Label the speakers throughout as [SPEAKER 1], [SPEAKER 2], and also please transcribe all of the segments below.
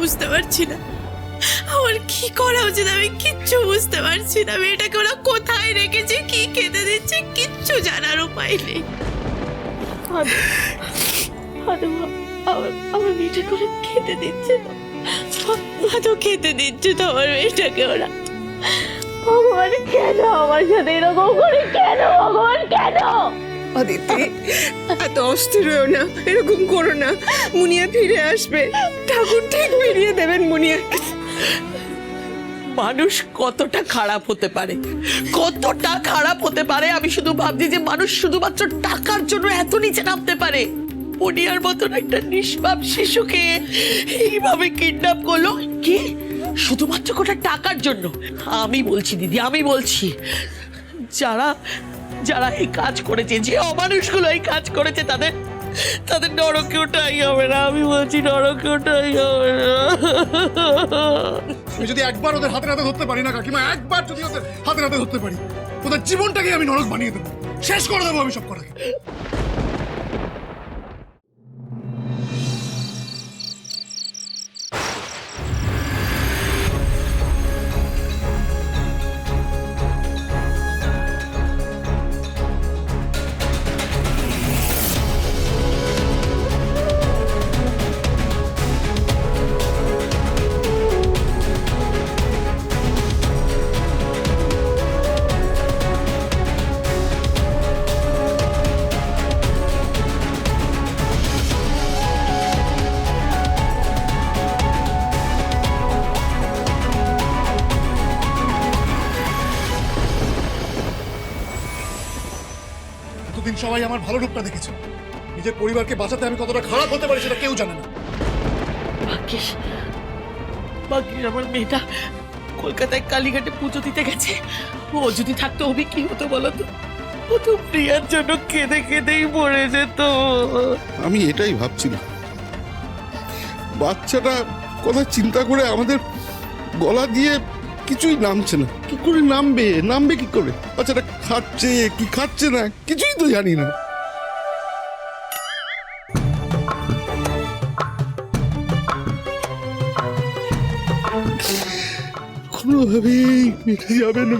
[SPEAKER 1] বুঝতে পারছি না। আমার কি করা উচিত? আমি কিচ্ছু বুঝতে পারছি না। মেয়েটাকে ওরা কোথায় রেখেছে, কি খেতে দিচ্ছে, কিচ্ছু জানার উপায় নেই। আমার মেয়েটা করে খেতে দিচ্ছে না। তো খেতে দিচ্ছে তো আমার মেয়েটাকে ওরা। ভগবান, কেন আমার সাথে এরকম করে? কেন ভগবান, কেন?
[SPEAKER 2] অদিতি এত অস্থির হয়েও না, এরকম করো না। মুনিয়া ফিরে আসবে। ঠাকুর ঠিক ফিরিয়ে দেবেন মুনিয়াকে।
[SPEAKER 3] মানুষ কতটা খারাপ হতে পারে? কতটা খারাপ হতে পারে? আমি শুধু ভাবছি যে মানুষ শুধুমাত্র টাকার জন্য এত নিচে নামতে পারে। পনিয়ার মতন একটা নিষ্পাপ শিশুকে এইভাবে কিডন্যাপ করল? কি? শুধুমাত্র কোটা টাকার জন্য? আমি বলছি দিদি, আমি বলছি, যারা যারা এই কাজ করেছে, যে অমানুষগুলো এই কাজ করেছে, তাদের তাদের নরকে ওটাই হবে না। আমি বলছি, নরকে ওটাই হবে না।
[SPEAKER 4] আমি যদি একবার ওদের হাতে হাতে ধরতে পারি না, কাকিমা, একবার যদি ওদের হাতে হাতে ধরতে পারি, ওদের জীবনটাকে আমি নরক বানিয়ে দেবো। শেষ করে দেবো আমি সব কটাকে এতদিন সবাই আমার ভালো রূপটা দেখেছে। নিজের পরিবারকে বাঁচাতে আমি কতটা খারাপ হতে পারি সেটা কেউ জানে না।
[SPEAKER 3] ভাগ্যিস ভাগ্যিস আমার মেয়েটা কলকাতায় কালীঘাটে পুজো দিতে গেছে। ও যদি থাকতো অভি কি হতো বলো তো? ও তো প্রিয়ার জন্য কেঁদে কেঁদেই মরে যেত।
[SPEAKER 5] আমি এটাই ভাবছিলাম। বাচ্চাটা কথা চিন্তা করে আমাদের গলা দিয়ে কিছুই নামছে না। কি করে নামবে? নামবে কি করে? বাচ্চাটা খাচ্ছে, কি খাচ্ছে না? কিছুই তো জানি না। কোনোভাবেই মিটে যাবে না।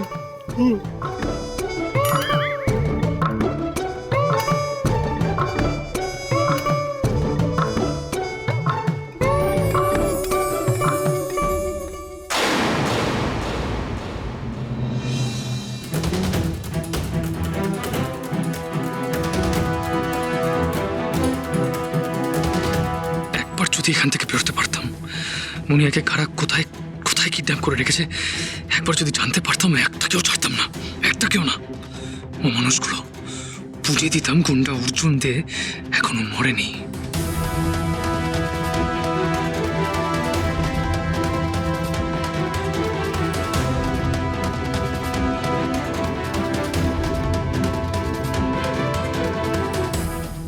[SPEAKER 6] এখান থেকে বেরোতে পারতাম। মুনিয়াকে কারা কোথায় কোথায় কিডন্যাপ করে রেখেছে, একবার যদি জানতে পারতাম, একটা কেউ ছাড়তাম না, একটা কেউ না। ও মানুষগুলো পুড়ে দিতাম গুন্ডা অর্জুন দে এখনও মরেনি।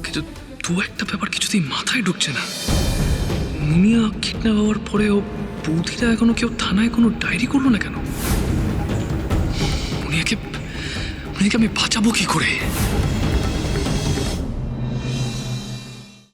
[SPEAKER 6] কিন্তু দু একটা ব্যাপার কিছুতেই মাথায় ঢুকছে না। মুনিয়া কিডন্যাপ হওয়ার পরেও বৌদিরা এখনও কেউ থানায় কোনো ডায়েরি করল না কেন? মুনিয়াকে মুনিয়াকে আমি বাঁচাবো কি করে?